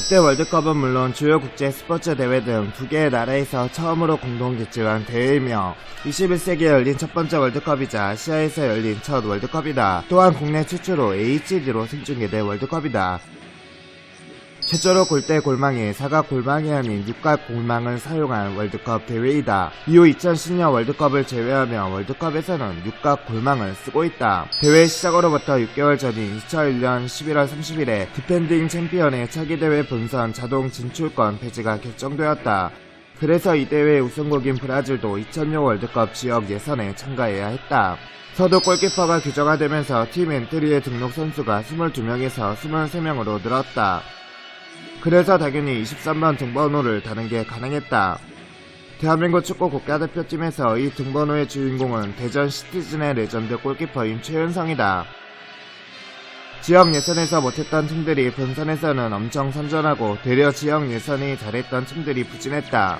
역대 월드컵은 물론 주요 국제 스포츠 대회 등 두 개의 나라에서 처음으로 공동 개최한 대회이며 21세기에 열린 첫 번째 월드컵이자 아시아에서 열린 첫 월드컵이다. 또한 국내 최초로 HD로 생중계된 월드컵이다. 최초로 골대 골망에 사각 골망이 아닌 육각 골망을 사용한 월드컵 대회이다. 이후 2010년 월드컵을 제외하며 월드컵에서는 육각 골망을 쓰고 있다. 대회 시작으로부터 6개월 전인 2001년 11월 30일에 디펜딩 챔피언의 차기 대회 본선 자동 진출권 폐지가 결정되었다. 그래서 이 대회 우승국인 브라질도 2006 월드컵 지역 예선에 참가해야 했다. 서도 골키퍼가 규정화 되면서 팀 엔트리에 등록 선수가 22명에서 23명으로 늘었다. 그래서 당연히 23번 등번호를 다는 게 가능했다. 대한민국 축구 국가대표팀에서 이 등번호의 주인공은 대전 시티즌의 레전드 골키퍼인 최은성이다. 지역 예선에서 못했던 팀들이 본선에서는 엄청 선전하고 되려 지역 예선이 잘했던 팀들이 부진했다.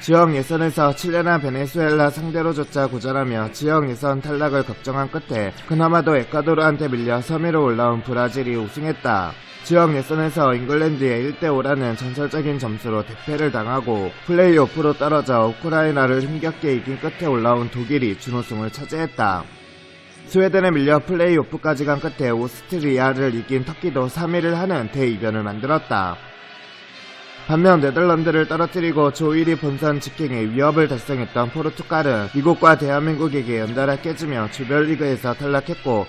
지역 예선에서 칠레나 베네수엘라 상대로조차 고전하며 지역 예선 탈락을 걱정한 끝에 그나마도 에콰도르한테 밀려 섬유로 올라온 브라질이 우승했다. 지역 예선에서 잉글랜드에 1대5라는 전설적인 점수로 대패를 당하고 플레이오프로 떨어져 우크라이나를 힘겹게 이긴 끝에 올라온 독일이 준우승을 차지했다. 스웨덴에 밀려 플레이오프까지 간 끝에 오스트리아를 이긴 터키도 3위를 하는 대이변을 만들었다. 반면 네덜란드를 떨어뜨리고 조 1위 본선 직행의 위협을 달성했던 포르투갈은 미국과 대한민국에게 연달아 깨지며 조별리그에서 탈락했고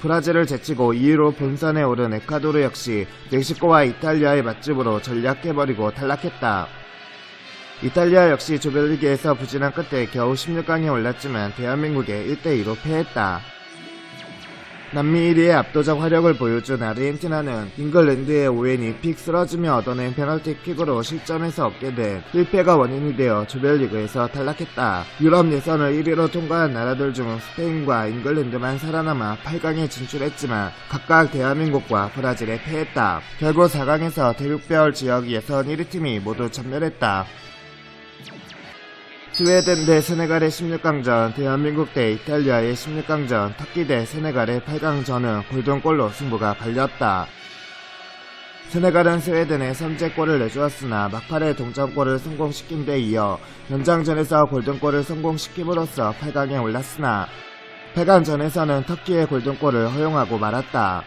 브라질을 제치고 2위로 본선에 오른 에콰도르 역시 멕시코와 이탈리아의 맛집으로 전략해버리고 탈락했다. 이탈리아 역시 조별리그에서 부진한 끝에 겨우 16강에 올랐지만 대한민국에 1대2로 패했다. 남미 1위의 압도적 화력을 보여준 아르헨티나는 잉글랜드의 오웬이 픽 쓰러지며 얻어낸 페널티킥으로 실점해서 얻게 된 1패가 원인이 되어 조별리그에서 탈락했다. 유럽 예선을 1위로 통과한 나라들 중 스페인과 잉글랜드만 살아남아 8강에 진출했지만 각각 대한민국과 브라질에 패했다. 결국 4강에서 대륙별 지역 예선 1위 팀이 모두 전멸했다. 스웨덴 대 세네갈의 16강전, 대한민국 대 이탈리아의 16강전, 터키 대 세네갈의 8강전은 골든골로 승부가 갈렸다. 세네갈은 스웨덴에 선제골을 내주었으나 막판에 동점골을 성공시킨 데 이어 연장전에서 골든골을 성공시킴으로써 8강에 올랐으나 8강전에서는 터키의 골든골을 허용하고 말았다.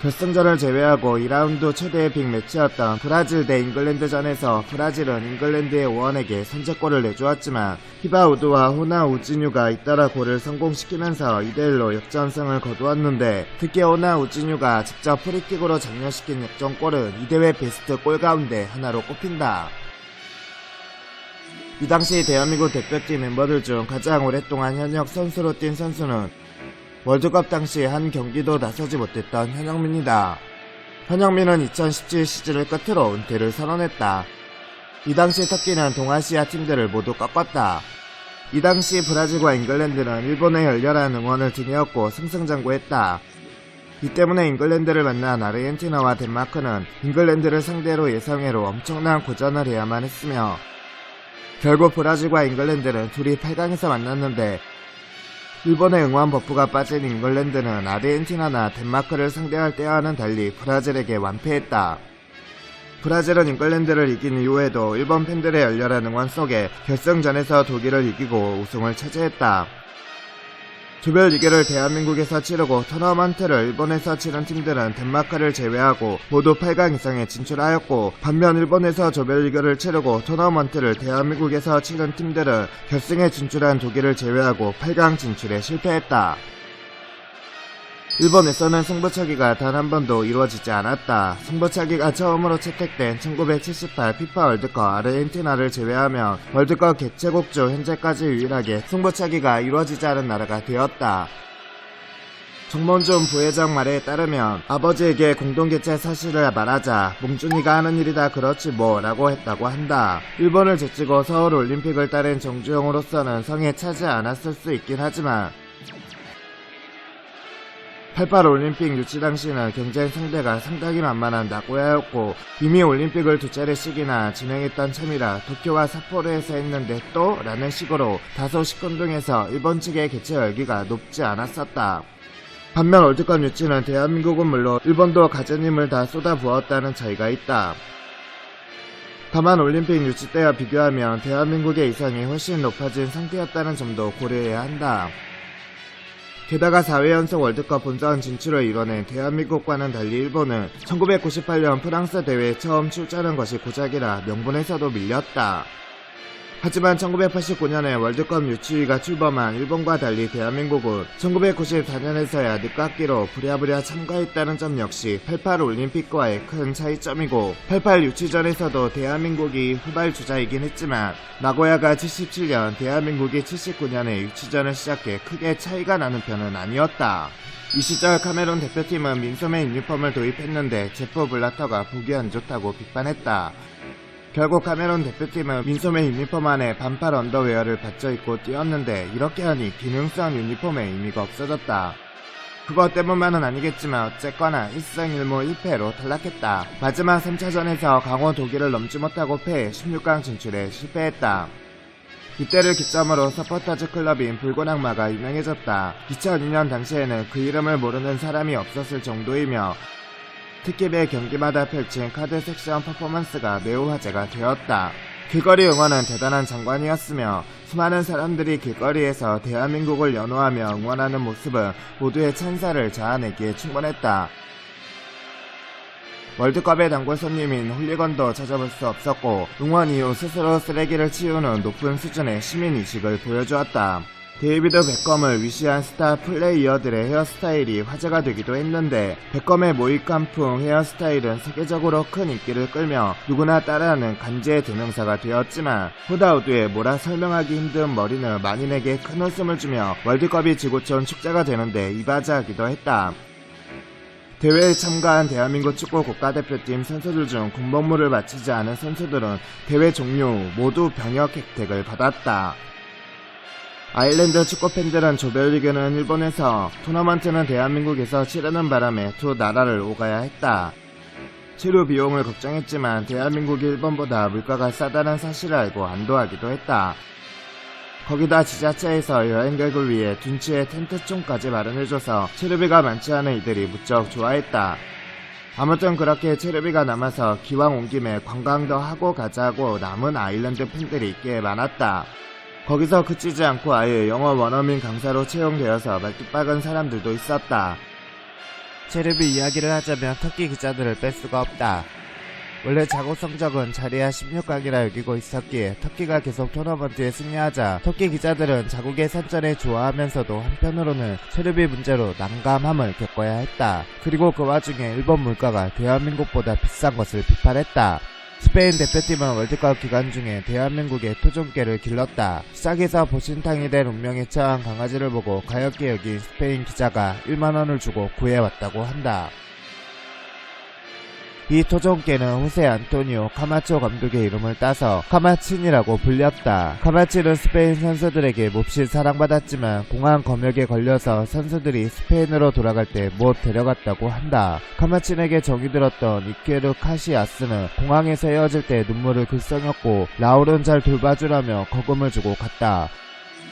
결승전을 제외하고 2라운드 최대의 빅매치였던 브라질 대 잉글랜드전에서 브라질은 잉글랜드의 오원에게 선제골을 내주었지만 히바우드와 호나 우지뉴가 잇따라 골을 성공시키면서 2대1로 역전승을 거두었는데 특히 호나 우지뉴가 직접 프리킥으로 장려시킨 역전골은 이 대회 베스트 골 가운데 하나로 꼽힌다. 이 당시 대한민국 대표팀 멤버들 중 가장 오랫동안 현역 선수로 뛴 선수는 월드컵 당시 한 경기도 나서지 못했던 현영민이다. 현영민은 2017 시즌을 끝으로 은퇴를 선언했다. 이 당시 터키는 동아시아 팀들을 모두 꺾었다. 이 당시 브라질과 잉글랜드는 일본의 열렬한 응원을 등이었고 승승장구했다. 이 때문에 잉글랜드를 만난 아르헨티나와 덴마크는 잉글랜드를 상대로 예상외로 엄청난 고전을 해야만 했으며 결국 브라질과 잉글랜드는 둘이 8강에서 만났는데 일본의 응원 버프가 빠진 잉글랜드는 아르헨티나나 덴마크를 상대할 때와는 달리 브라질에게 완패했다. 브라질은 잉글랜드를 이긴 이후에도 일본 팬들의 열렬한 응원 속에 결승전에서 독일을 이기고 우승을 차지했다. 조별 리그를 대한민국에서 치르고 토너먼트를 일본에서 치른 팀들은 덴마크를 제외하고 모두 8강 이상에 진출하였고 반면 일본에서 조별 리그를 치르고 토너먼트를 대한민국에서 치른 팀들은 결승에 진출한 독일을 제외하고 8강 진출에 실패했다. 일본에서는 승부차기가 단 한 번도 이루어지지 않았다. 승부차기가 처음으로 채택된 1978 피파 월드컵 아르헨티나를 제외하면 월드컵 개최국 중 현재까지 유일하게 승부차기가 이루어지지 않은 나라가 되었다. 정mon준 부회장 말에 따르면 아버지에게 공동개최 사실을 말하자 몽준이가 하는 일이다 그렇지 뭐 라고 했다고 한다. 일본을 제치고 서울 올림픽을 따른 정주영으로서는 성에 차지 않았을 수 있긴 하지만 88 올림픽 유치 당시는 경쟁 상대가 상당히 만만한 나고야였고 이미 올림픽을 두 차례씩이나 진행했던 참이라 도쿄와 삿포로에서 했는데 또? 라는 식으로 다소 시큰둥해서 일본 측의 개최 열기가 높지 않았었다. 반면 월드컵 유치는 대한민국은 물론 일본도 가진 힘을 다 쏟아부었다는 차이가 있다. 다만 올림픽 유치 때와 비교하면 대한민국의 이상이 훨씬 높아진 상태였다는 점도 고려해야 한다. 게다가 4회 연속 월드컵 본선 진출을 이뤄낸 대한민국과는 달리 일본은 1998년 프랑스 대회에 처음 출전한 것이 고작이라 명분에서도 밀렸다. 하지만 1989년에 월드컵 유치위가 출범한 일본과 달리 대한민국은 1994년에서야 늦깎이로 부랴부랴 참가했다는 점 역시 88 올림픽과의 큰 차이점이고 88 유치전에서도 대한민국이 후발 주자이긴 했지만 나고야가 77년 대한민국이 79년에 유치전을 시작해 크게 차이가 나는 편은 아니었다. 이 시절 카메론 대표팀은 민소매 유니폼을 도입했는데 제프 블라터가 보기 안 좋다고 비판했다. 결국 카메론 대표팀은 민소매 유니폼 안에 반팔 언더웨어를 받쳐 입고 뛰었는데 이렇게 하니 기능성 유니폼의 의미가 없어졌다. 그것 때문만은 아니겠지만 어쨌거나 1승 1무 1패로 탈락했다. 마지막 3차전에서 강호 독일을 넘지 못하고 패해 16강 진출에 실패했다. 이때를 기점으로 서포터즈 클럽인 붉은 악마가 유명해졌다. 2002년 당시에는 그 이름을 모르는 사람이 없었을 정도이며 특히 매 경기마다 펼친 카드 섹션 퍼포먼스가 매우 화제가 되었다. 길거리 응원은 대단한 장관이었으며 수많은 사람들이 길거리에서 대한민국을 연호하며 응원하는 모습은 모두의 찬사를 자아내기에 충분했다. 월드컵의 단골 손님인 홀리건도 찾아볼 수 없었고 응원 이후 스스로 쓰레기를 치우는 높은 수준의 시민의식을 보여주었다. 데이비드 베컴을 위시한 스타 플레이어들의 헤어스타일이 화제가 되기도 했는데 베컴의 모이칸풍 헤어스타일은 세계적으로 큰 인기를 끌며 누구나 따라하는 간지의 대명사가 되었지만 후다우드의 뭐라 설명하기 힘든 머리는 만인에게 큰 웃음을 주며 월드컵이 지구촌 축제가 되는데 이바지하기도 했다. 대회에 참가한 대한민국 축구 국가대표팀 선수들 중 군복무를 마치지 않은 선수들은 대회 종료 후 모두 병역 혜택을 받았다. 아일랜드 축구 팬들은 조별리그는 일본에서 토너먼트는 대한민국에서 치르는 바람에 두 나라를 오가야 했다. 치료 비용을 걱정했지만 대한민국이 일본보다 물가가 싸다는 사실을 알고 안도하기도 했다. 거기다 지자체에서 여행객을 위해 둔치에 텐트촌까지 마련해줘서 체류비가 많지 않은 이들이 무척 좋아했다. 아무튼 그렇게 체류비가 남아서 기왕 온 김에 관광도 하고 가자고 남은 아일랜드 팬들이 꽤 많았다. 거기서 그치지 않고 아예 영어 원어민 강사로 채용되어서 말뚝박은 사람들도 있었다. 체류비 이야기를 하자면 터키 기자들을 뺄 수가 없다. 원래 자국 성적은 자리야 16강이라 여기고 있었기에 터키가 계속 토너먼트에 승리하자 터키 기자들은 자국의 선전에 좋아하면서도 한편으로는 체류비 문제로 난감함을 겪어야 했다. 그리고 그 와중에 일본 물가가 대한민국보다 비싼 것을 비판했다. 스페인 대표팀은 월드컵 기간 중에 대한민국의 토종개를 길렀다. 시작에서 보신탕이 된 운명에 처한 강아지를 보고 가엾게 여긴 스페인 기자가 1만원을 주고 구해왔다고 한다. 이 토종개는 호세 안토니오 카마초 감독의 이름을 따서 카마친이라고 불렸다. 카마친은 스페인 선수들에게 몹시 사랑받았지만 공항 검역에 걸려서 선수들이 스페인으로 돌아갈 때 못 데려갔다고 한다. 카마친에게 정이 들었던 이케르 카시아스는 공항에서 헤어질 때 눈물을 글썽였고 라울은 잘 돌봐주라며 거금을 주고 갔다.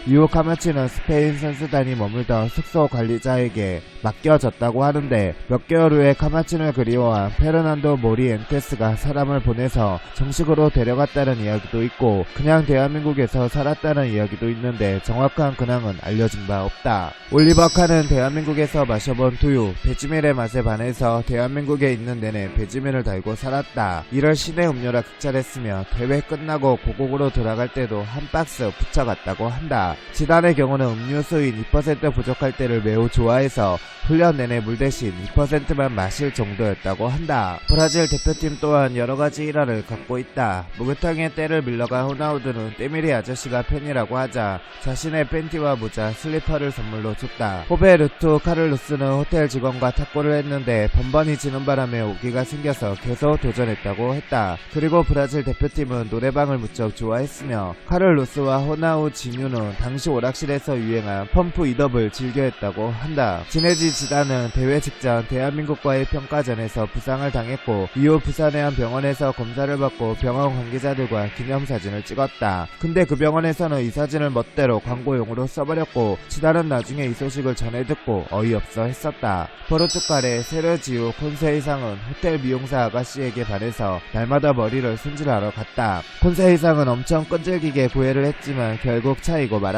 이후 카마치는 스페인 선수단이 머물던 숙소 관리자에게 맡겨졌다고 하는데 몇 개월 후에 카마치를 그리워한 페르난도 모리엔테스가 사람을 보내서 정식으로 데려갔다는 이야기도 있고 그냥 대한민국에서 살았다는 이야기도 있는데 정확한 근황은 알려진 바 없다. 올리버 칸은 대한민국에서 마셔본 두유, 베지밀의 맛에 반해서 대한민국에 있는 내내 베지밀을 달고 살았다. 이럴 신의 음료라 극찬했으며 대회 끝나고 고국으로 돌아갈 때도 한 박스 붙여갔다고 한다. 지단의 경우는 음료수인 2% 부족할 때를 매우 좋아해서 훈련 내내 물 대신 2%만 마실 정도였다고 한다. 브라질 대표팀 또한 여러가지 일화를 갖고 있다. 목욕탕에 때를 밀러간 호나우드는 때밀이 아저씨가 팬이라고 하자 자신의 팬티와 모자, 슬리퍼를 선물로 줬다. 호베 루투 카를로스는 호텔 직원과 탁구를 했는데 번번이 지는 바람에 오기가 생겨서 계속 도전했다고 했다. 그리고 브라질 대표팀은 노래방을 무척 좋아했으며 카를로스와 호나우 진유는 당시 오락실에서 유행한 펌프 이덥을 즐겨했다고 한다. 지네지 지단은 대회 직전 대한민국과의 평가전에서 부상을 당했고 이후 부산의 한 병원에서 검사를 받고 병원 관계자들과 기념사진을 찍었다. 근데 그 병원에서는 이 사진을 멋대로 광고용으로 써버렸고 지단은 나중에 이 소식을 전해 듣고 어이없어 했었다. 버릇tuk갈의 세르지우 콘세이상은 호텔 미용사 아가씨에게 반해서 날마다 머리를 손질하러 갔다. 콘세이상은 엄청 끈질기게 구애를 했지만 결국 차이고 말았다.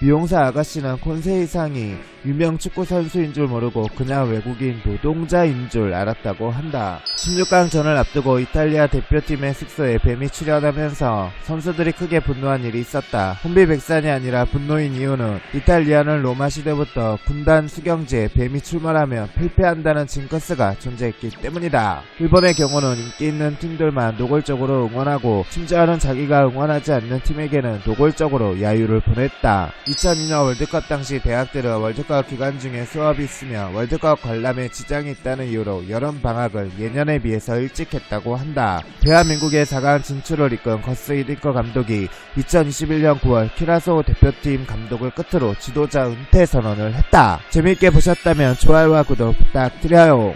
미용사 아가씨는 콘세 이상이 유명 축구 선수인 줄 모르고 그냥 외국인 노동자인 줄 알았다고 한다. 16강 전을 앞두고 이탈리아 대표팀의 숙소에 뱀이 출연하면서 선수들이 크게 분노한 일이 있었다. 혼비백산이 아니라 분노인 이유는 이탈리아는 로마 시대부터 군단 수경지에 뱀이 출몰하면 필패한다는 징크스가 존재했기 때문이다. 일본의 경우는 인기 있는 팀들만 노골적으로 응원하고 심지어는 자기가 응원하지 않는 팀에게는 노골적으로 야유를 보냈다. 2002년 월드컵 당시 대학들은 월드컵 기간 중에 수업이 있으며 월드컵 관람에 지장이 있다는 이유로 여름 방학을 예년에 비해서 일찍 했다고 한다. 대한민국의 4강 진출을 이끈 거스 이딩커 감독이 2021년 9월 키라소 대표팀 감독을 끝으로 지도자 은퇴 선언을 했다. 재밌게 보셨다면 좋아요와 구독 부탁드려요.